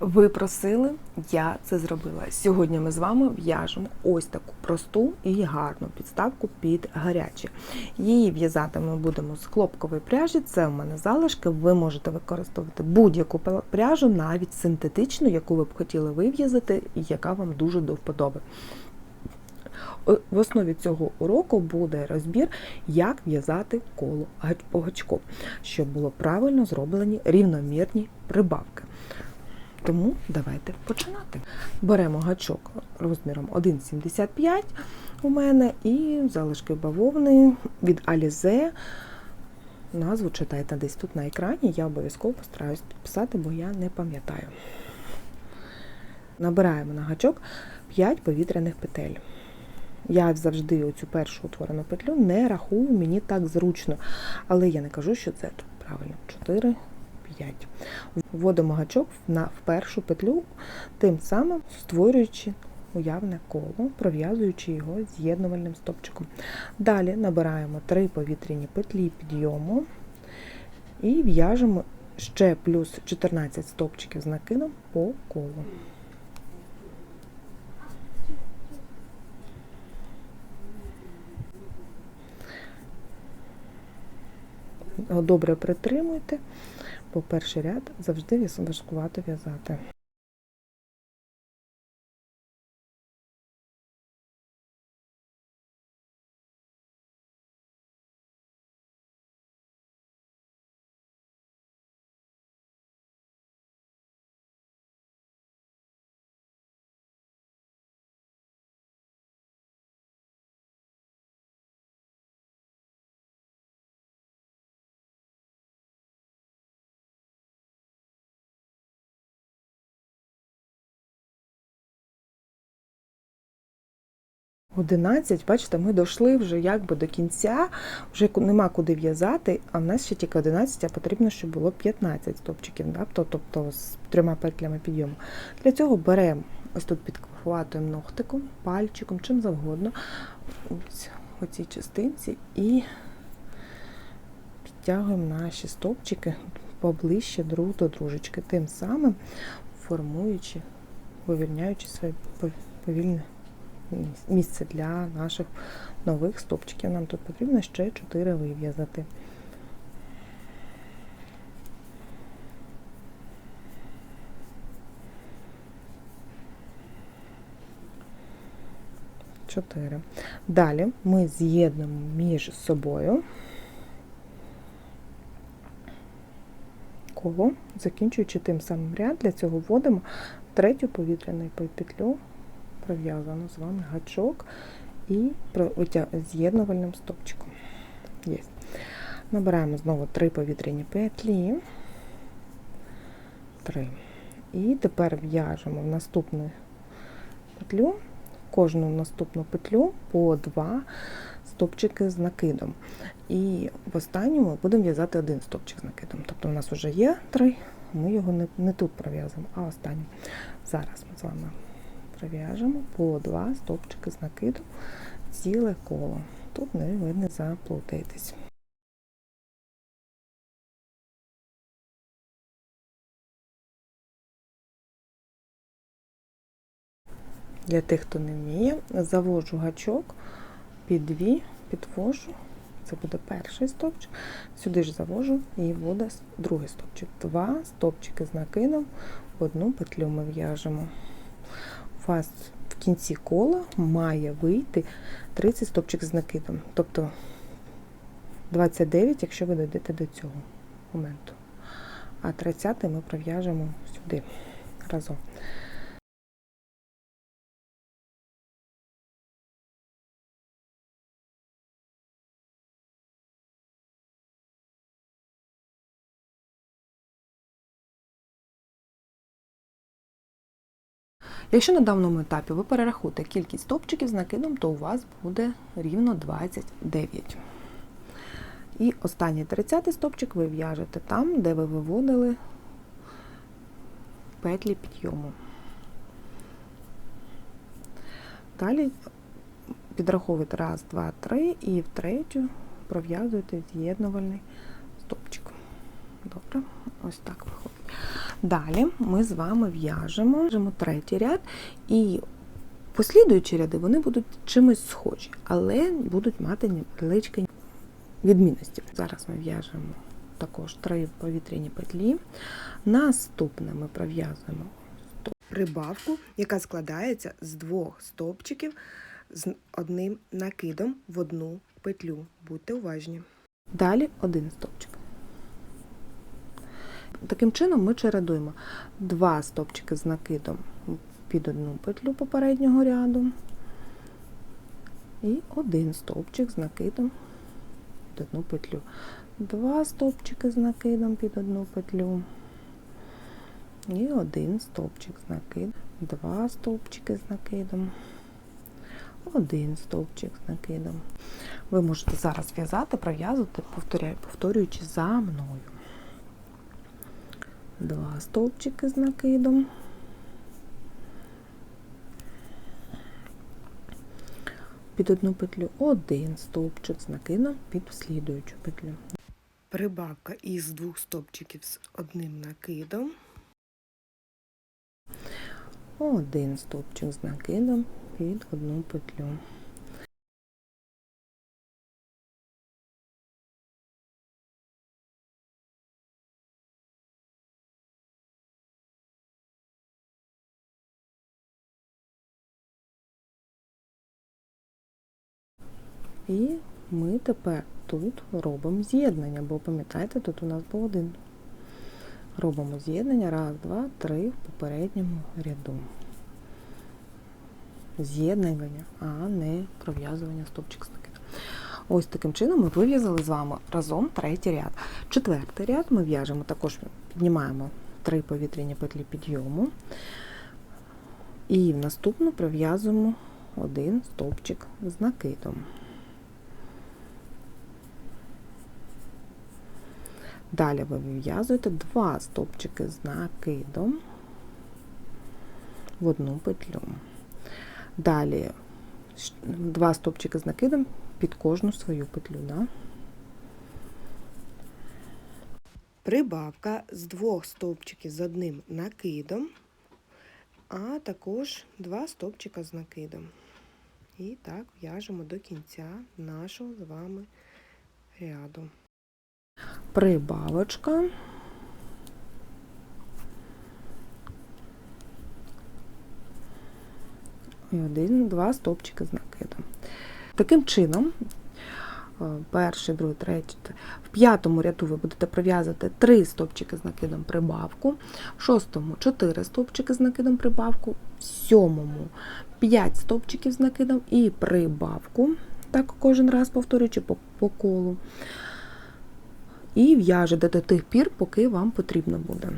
Ви просили, я це зробила. Сьогодні ми з вами в'яжемо ось таку просту і гарну підставку під гаряче. Її в'язати ми будемо з хлопкової пряжі. Це в мене залишки. Ви можете використовувати будь-яку пряжу, навіть синтетичну, яку ви б хотіли вив'язати, і яка вам дуже до вподоби. В основі цього уроку буде розбір, як в'язати коло по гачку, щоб було правильно зроблені рівномірні прибавки. Тому давайте починати. Беремо гачок розміром 1,75 у мене і залишки бавовни від Alize. Назву читайте десь тут на екрані, я обов'язково постараюсь підписати, бо я не пам'ятаю. Набираємо на гачок 5 повітряних петель. Я завжди оцю першу утворену петлю не рахую, мені так зручно. Але я не кажу, що це тут правильно. 4, 5. Вводимо гачок на, в першу петлю, тим самим створюючи уявне коло, пров'язуючи його з'єднувальним стопчиком. Далі набираємо 3 повітряні петлі підйому і в'яжемо ще плюс 14 стопчиків з накидом по колу. Добре притримуйте, бо перший ряд завжди важкувато в'язати. Одинадцять, бачите, ми дійшли вже якби до кінця, вже нема куди в'язати, а в нас ще тільки 11, а потрібно, щоб було 15 стопчиків, тобто з трьома петлями підйому. Для цього беремо, ось тут підхватуємо ногтиком, пальчиком, чим завгодно, ось у цій частинці і підтягуємо наші стопчики поближче друг до дружечки, тим самим формуючи, вивільняючи своє повільне місце для наших нових стопчиків. Нам тут потрібно ще 4 вив'язати. Далі ми з'єднуємо між собою коло, закінчуючи тим самим ряд, для цього вводимо третю повітряну петлю пров'язано з вами гачок і з'єднувальним стопчиком. Є. Набираємо знову три повітряні петлі. Три. І тепер в'яжемо в наступну петлю, кожну наступну петлю по два стопчики з накидом. І в останньому будемо в'язати один стопчик з накидом. Тобто у нас вже є три, ми його не, не тут пров'язуємо, а останній. Зараз ми з вами пров'яжемо по два стовпчики з накиду ціле коло. Тут не ви не заплутаєтесь. Для тих, хто не вміє, завожу гачок під дві, підвожу, це буде перший стовпчик, сюди ж завожу і буде другий стовпчик. Два стовпчики з накидом, одну петлю ми в'яжемо вас в кінці кола має вийти 30 стопчик з накидом. Тобто 29, якщо ви дойдете до цього моменту. А 30 ми прив'яжемо сюди разом. Якщо на даному етапі ви перерахуєте кількість стопчиків з накидом, то у вас буде рівно 29. І останній 30 стопчик ви в'яжете там, де ви виводили петлі підйому. Далі підраховуєте раз, два, три і в третю пров'язуєте з'єднувальний стопчик. Добре, ось так виходить. Далі ми з вами в'яжемо третій ряд і послідуючі ряди вони будуть чимось схожі, але будуть мати невеличкі відмінності. Зараз ми в'яжемо також три повітряні петлі. Наступне ми пров'язуємо прибавку, яка складається з двох стовпчиків з одним накидом в одну петлю. Будьте уважні. Далі один стовпчик. Таким чином ми чередуємо два стовпчики з накидом під одну петлю попереднього ряду і один стовпчик з накидом під одну петлю. Два стовпчики з накидом під одну петлю. І один стовпчик з накидом, два стовпчики з накидом, один стовпчик з накидом. Ви можете зараз в'язати, пров'язувати, повторюючи за мною. Два стовпчики з накидом. Під одну петлю один стовпчик з накидом під слідуючу петлю. Прибавка із двох стовпчиків з одним накидом. Один стовпчик з накидом під одну петлю. І ми тепер тут робимо з'єднання, бо пам'ятаєте, тут у нас був один. Робимо з'єднання. Раз, два, три в попередньому ряду. З'єднання, а не пров'язування стопчик з накидом. Ось таким чином ми вив'язали з вами разом третій ряд. Четвертий ряд ми в'яжемо, також піднімаємо три повітряні петлі підйому. І в наступну пров'язуємо один стовпчик з накидом. Далі ви вив'язуєте два стовпчики з накидом в одну петлю. Далі два стовпчики з накидом під кожну свою петлю. Да? Прибавка з двох стовпчиків з одним накидом, а також два стовпчика з накидом. І так в'яжемо до кінця нашого з вами ряду прибавочка. І один, два стовпчики з накидом. Таким чином, е, перший, другий, третій, в п'ятому ряду ви будете пров'язати три стовпчики з накидом прибавку, в шостому 4 стовпчики з накидом прибавку, в сьомому 5 стовпчиків з накидом і прибавку. Так, кожен раз повторюючи по, по колу і в'яжете до тих пір, поки вам потрібно буде.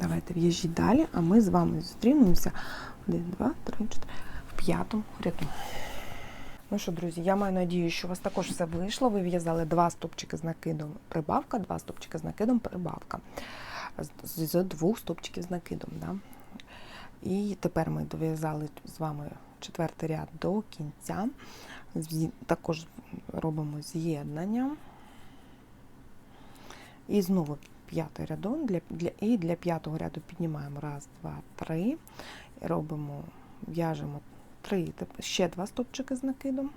Давайте в'їжджіть далі, а ми з вами зустрінемося 1, 2, 3, 4, в п'ятому ряду. Ну що, друзі, я маю надію, що у вас також все вийшло. Ви в'язали два стопчики з накидом прибавка, два стопчики з накидом прибавка. З, з двох стопчиків з накидом. Да? І тепер ми дов'язали з вами четвертий ряд до кінця. Також робимо з'єднання. І знову п'ятий рядок, для, для, і для п'ятого ряду піднімаємо раз, два, три, робимо, в'яжемо три, ще два стопчики з накидом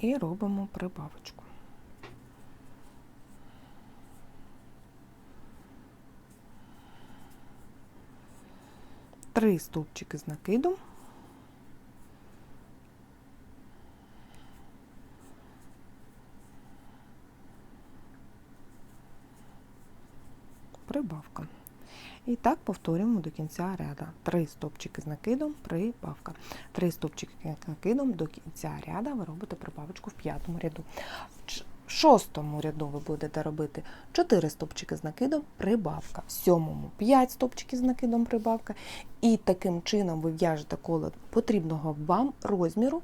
і робимо прибавочку. Три стовпчики з накидом. Прибавка. І так повторюємо до кінця ряда. Три стопчики з накидом, прибавка. Три стопчики з накидом до кінця ряда ви робите прибавочку в п'ятому ряду. В шостому ряду ви будете робити 4 стопчики з накидом, прибавка. В сьомому 5 стопчиків з накидом прибавка. І таким чином ви в'яжете коло потрібного вам розміру,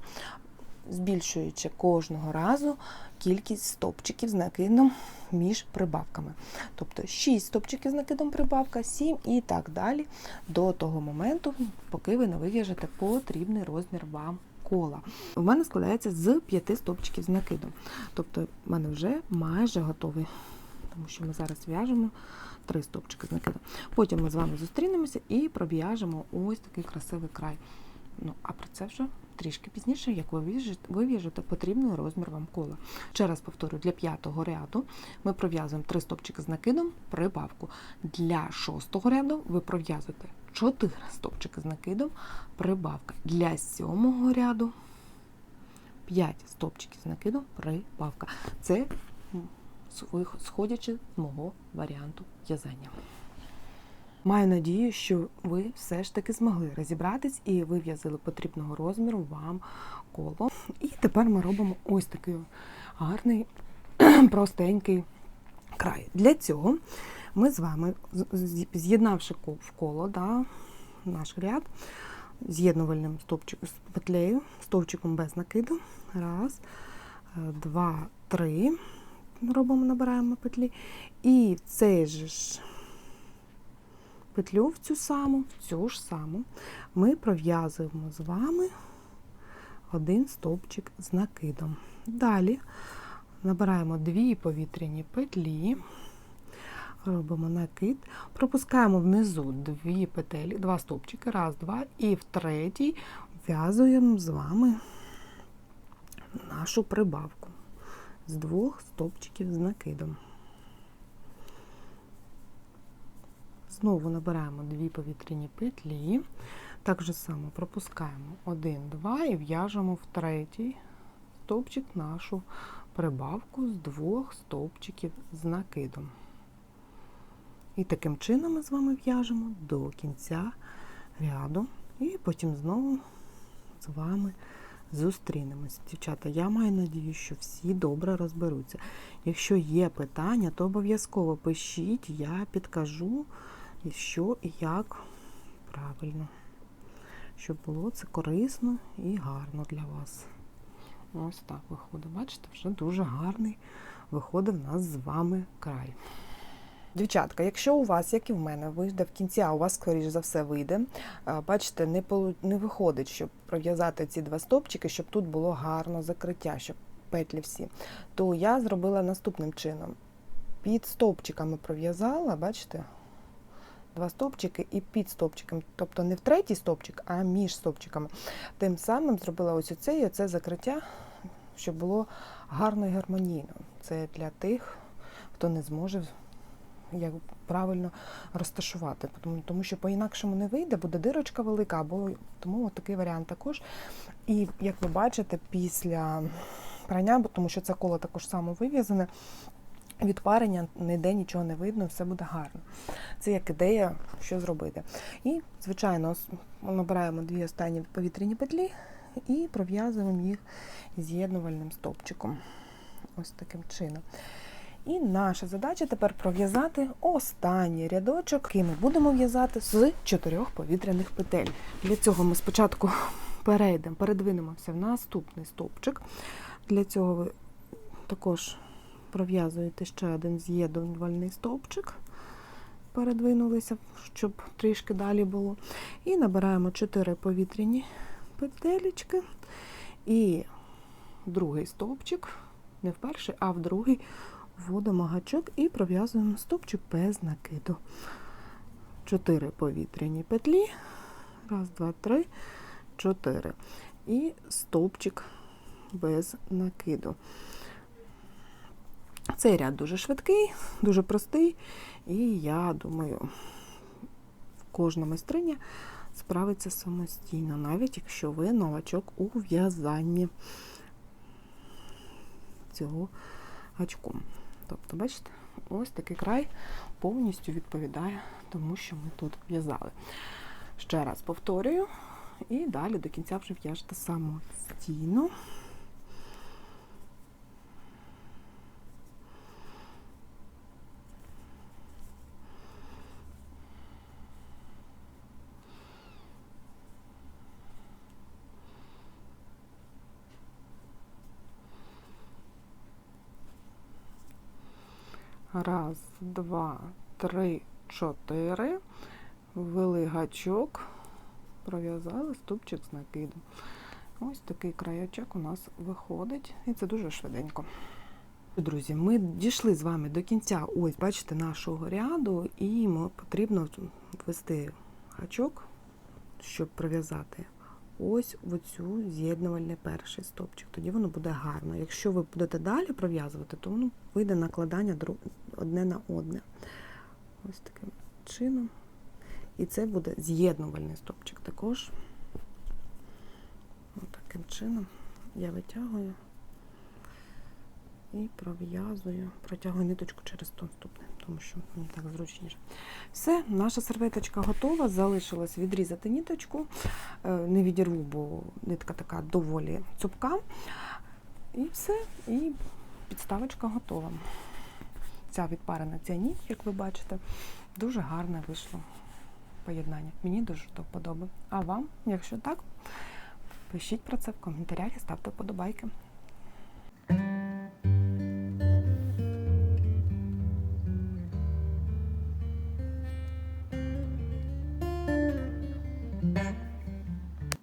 збільшуючи кожного разу кількість стопчиків з накидом між прибавками. Тобто 6 стопчиків з накидом прибавка, 7 і так далі, до того моменту, поки ви не вив'яжете потрібний розмір вам кола. У мене складається з п'яти стовпчиків з накидом. Тобто в мене вже майже готовий, тому що ми зараз в'яжемо три стовпчики з накидом. Потім ми з вами зустрінемося і пров'яжемо ось такий красивий край. Ну, а про це вже трішки пізніше, як ви в'яжете, потрібний розмір вам кола. Ще раз повторю, для п'ятого ряду ми пров'язуємо три стовпчики з накидом, прибавку. Для шостого ряду ви пров'язуєте 4 стовпчики з накидом, прибавка. Для сьомого ряду 5 стовпчиків з накидом, прибавка. Це сходячи з мого варіанту в'язання. Маю надію, що ви все ж таки змогли розібратись і вив'язали потрібного розміру вам коло. І тепер ми робимо ось такий гарний, простенький край. Для цього ми з вами, з'єднавши в коло да, наш ряд, з'єднувальним стовпчиком з петлею, стовпчиком без накиду. Раз, е, два, три. Робимо, набираємо петлі. І цей же ж петлю в цю саму, цю ж саму, ми пров'язуємо з вами один стовпчик з накидом. Далі набираємо дві повітряні петлі, робимо накид, пропускаємо внизу дві петелі, два стовпчики, раз, два, і в третій в'язуємо з вами нашу прибавку з двох стовпчиків з накидом. Знову набираємо дві повітряні петлі. Так же само пропускаємо 1, 2 і в'яжемо в третій стовпчик нашу прибавку з двох стовпчиків з накидом. І таким чином ми з вами в'яжемо до кінця ряду. І потім знову з вами зустрінемось. Дівчата, я маю надію, що всі добре розберуться. Якщо є питання, то обов'язково пишіть, я підкажу, і що і як правильно, щоб було це корисно і гарно для вас. Ось так виходить. Бачите, вже дуже гарний виходить в нас з вами край. Дівчатка, якщо у вас, як і в мене, вийде в кінці, а у вас, скоріш за все, вийде, бачите, не, не виходить, щоб пров'язати ці два стопчики, щоб тут було гарно закриття, щоб петлі всі, то я зробила наступним чином. Під стовпчиками пров'язала, бачите, два стовпчики і під стовпчиком, тобто не в третій стовпчик, а між стовпчиками. Тим самим зробила ось оце і оце закриття, щоб було гарно і гармонійно. Це для тих, хто не зможе як правильно розташувати, тому, що по-інакшому не вийде, буде дирочка велика, або тому такий варіант також. І як ви бачите, після прання, тому що це коло також само вив'язане, від парення ніде нічого не видно, все буде гарно. Це як ідея, що зробити. І, звичайно, набираємо дві останні повітряні петлі і пров'язуємо їх з'єднувальним стовпчиком. Ось таким чином. І наша задача тепер пров'язати останній рядочок, який ми будемо в'язати з чотирьох повітряних петель. Для цього ми спочатку перейдемо, передвинемося в наступний стовпчик. Для цього також пров'язуєте ще один з'єднувальний стовпчик. Передвинулися, щоб трішки далі було. І набираємо 4 повітряні петелечки. І другий стовпчик, не в перший, а в другий вводимо гачок і пров'язуємо стовпчик без накиду. 4 повітряні петлі. Раз, два, три, чотири. І стовпчик без накиду. Цей ряд дуже швидкий, дуже простий, і я думаю, кожна майстриня справиться самостійно, навіть якщо ви новачок у в'язанні цього гачком. Тобто, бачите, ось такий край повністю відповідає тому, що ми тут в'язали. Ще раз повторюю, і далі до кінця вже в'яжете самостійно. Раз, два, три, чотири. Ввели гачок, пров'язали ступчик з накидом. Ось такий краячок у нас виходить, і це дуже швиденько. Друзі, ми дійшли з вами до кінця, ось, бачите, нашого ряду, і потрібно ввести гачок, щоб пров'язати ось в оцю з'єднувальний перший стопчик. Тоді воно буде гарно. Якщо ви будете далі пров'язувати, то воно вийде накладання одне на одне. Ось таким чином. І це буде з'єднувальний стопчик також. Ось таким чином я витягую і пров'язую, протягую ниточку через то наступне, тому що мені так зручніше. Все, наша серветочка готова. Залишилось відрізати ниточку. Е, Не відірву, бо нитка така доволі цупка. І все, і підставочка готова. Ця відпарена ця ніч, як ви бачите, дуже гарне вийшло поєднання. Мені дуже до вподоби. А вам, якщо так, пишіть про це в коментарях і ставте вподобайки.